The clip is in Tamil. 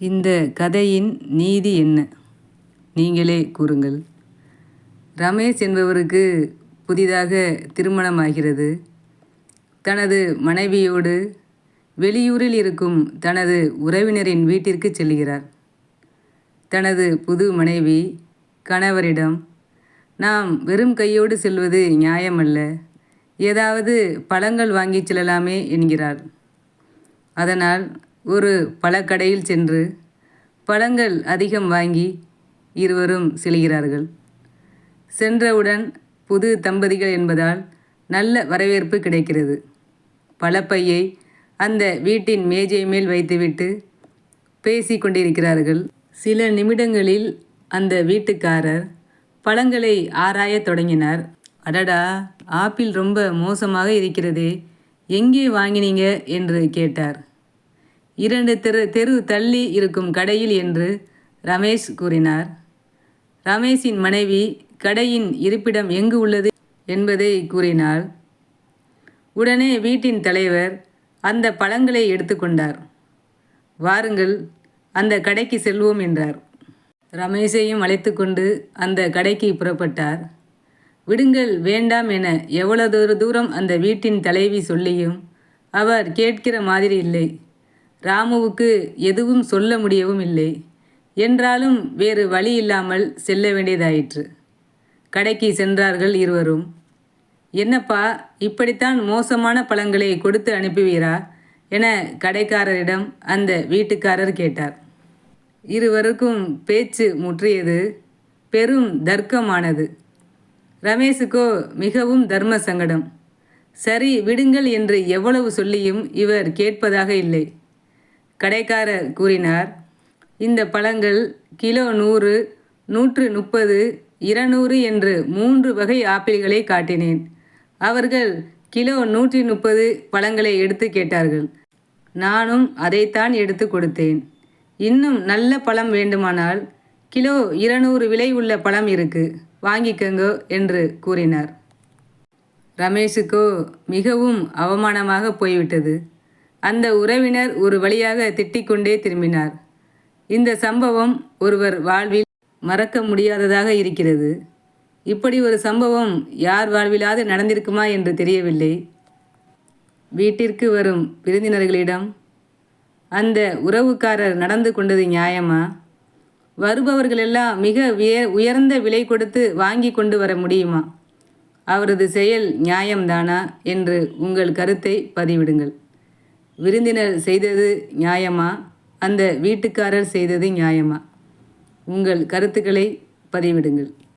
இந்த கதையின் நீதி என்ன? நீங்களே கூறுங்கள். ரமேஷ் என்பவருக்கு புதிதாக திருமணமாகிறது. தனது மனைவியோடு வெளியூரில் இருக்கும் தனது உறவினரின் வீட்டிற்கு செல்கிறார். தனது புது மனைவி கணவரிடம் நாம் வெறும் கையோடு செல்வது நியாயமல்ல. ஏதாவது பழங்கள் வாங்கிச் செல்லலாமே என்கிறார். அதனால் ஒரு பழக்கடையில் சென்று பழங்கள் அதிகம் வாங்கி இருவரும் செல்கிறார்கள். சென்றவுடன் புது தம்பதிகள் என்பதால் நல்ல வரவேற்பு கிடைக்கிறது. பழப்பையை அந்த வீட்டின் மேஜை மேல் வைத்துவிட்டு பேசி கொண்டிருக்கிறார்கள். சில நிமிடங்களில் அந்த வீட்டுக்காரர் பழங்களை ஆராயத் தொடங்கினார். அடடா ஆப்பிள் ரொம்ப மோசமாக இருக்கிறதே எங்கே வாங்கினீங்க? என்று கேட்டார். இரண்டு தெரு தெரு தள்ளி இருக்கும் கடையில் என்று ரமேஷ் கூறினார். ரமேஷின் மனைவி கடையின் இருப்பிடம் எங்கு உள்ளது என்பதை கூறினாள். உடனே வீட்டின் தலைவர் அந்த பழங்களை எடுத்துக்கொண்டார் வாருங்கள் அந்த கடைக்கு செல்வோம் என்றார். ரமேஷையும் அழைத்து கொண்டு அந்த கடைக்கு புறப்பட்டார். விடுங்கள் வேண்டாம் என எவ்வளவு தூரம் அந்த வீட்டின் தலைவி சொல்லியும் அவர் கேட்கிற மாதிரி இல்லை. ராமுவுக்கு எதுவும் சொல்ல முடியவும் இல்லை. என்றாலும் வேறு வழி இல்லாமல் செல்ல வேண்டியதாயிற்று. கடைக்கு சென்றார்கள் இருவரும். என்னப்பா இப்படித்தான் மோசமான பழங்களை கொடுத்து அனுப்புவீரா? என கடைக்காரரிடம் அந்த வீட்டுக்காரர் கேட்டார். இருவருக்கும் பேச்சு முற்றியது. பெரும் தர்க்கமானது. ரமேஷுக்கோ மிகவும் தர்ம சங்கடம். சரி விடுங்கள் என்று எவ்வளவு சொல்லியும் இவர் கேட்பதாக இல்லை. கடைக்காரர் கூறினார் இந்த பழங்கள் கிலோ நூறு நூற்று முப்பது இருநூறு என்று மூன்று வகை ஆப்பிள்களை காட்டினேன். அவர்கள் கிலோ நூற்றி முப்பது பழங்களை எடுத்து கேட்டார்கள். நானும் அதைத்தான் எடுத்து கொடுத்தேன். இன்னும் நல்ல பழம் வேண்டுமானால் கிலோ இருநூறு விலை உள்ள பழம் இருக்கு வாங்கிக்கங்கோ என்று கூறினார். ரமேஷுக்கோ மிகவும் அவமானமாக போய்விட்டது. அந்த உறவினர் ஒரு வழியாக திட்டிக்கொண்டே திரும்பினார். இந்த சம்பவம் ஒருவர் வாழ்வில் மறக்க முடியாததாக இருக்கிறது. இப்படி ஒரு சம்பவம் யார் வாழ்விலாவது நடந்திருக்குமா என்று தெரியவில்லை. வீட்டிற்கு வரும் விருந்தினர்களிடம் அந்த உறவுக்காரர் நடந்து கொண்டது நியாயமா? வருபவர்களெல்லாம் மிக உயர்ந்த விலை கொடுத்து வாங்கி கொண்டு வர முடியுமா? அவரது செயல் நியாயம்தானா? என்று உங்கள் கருத்தை பதிவிடுங்கள். விருந்தினர் செய்தது நியாயமா? அந்த வீட்டுக்காரர் செய்தது நியாயமா? உங்கள் கருத்துக்களை பதிவிடுங்கள்.